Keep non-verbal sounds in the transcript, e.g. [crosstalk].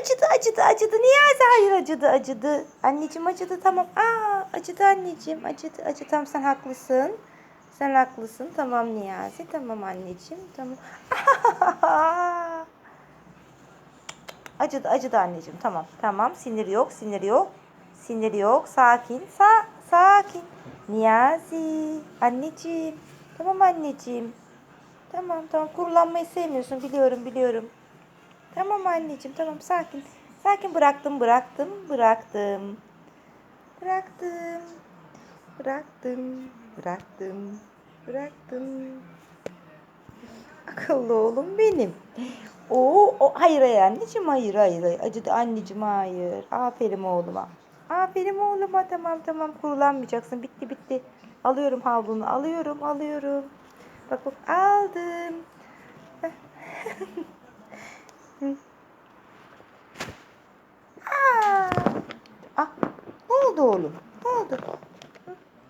acıdı acıdı acıdı. Niyazi hayır acıdı acıdı. Anneciğim acıdı tamam. Aa acıdı anneciğim acıdı acıdı. Tamam sen haklısın. Sen haklısın. Tamam Niyazi. Tamam anneciğim. Tamam. [laughs] acıdı acıdı anneciğim. Tamam tamam. Sinir yok sinir yok. Sinir yok. Sakin. Sa sakin. Niyazi. Anneciğim. Tamam anneciğim. Tamam tamam. Kurulanmayı sevmiyorsun. Biliyorum biliyorum. Tamam anneciğim tamam sakin. Sakin bıraktım bıraktım bıraktım. Bıraktım. Bıraktım. Bıraktım. Bıraktım. Akıllı oğlum benim. Oo, o hayır hayır anneciğim hayır hayır. Acıdı anneciğim hayır. Aferin oğluma. Aferin oğluma tamam tamam kurulanmayacaksın. Bitti bitti. Alıyorum havlunu alıyorum alıyorum. Bak bak aldım. Aa. Ah,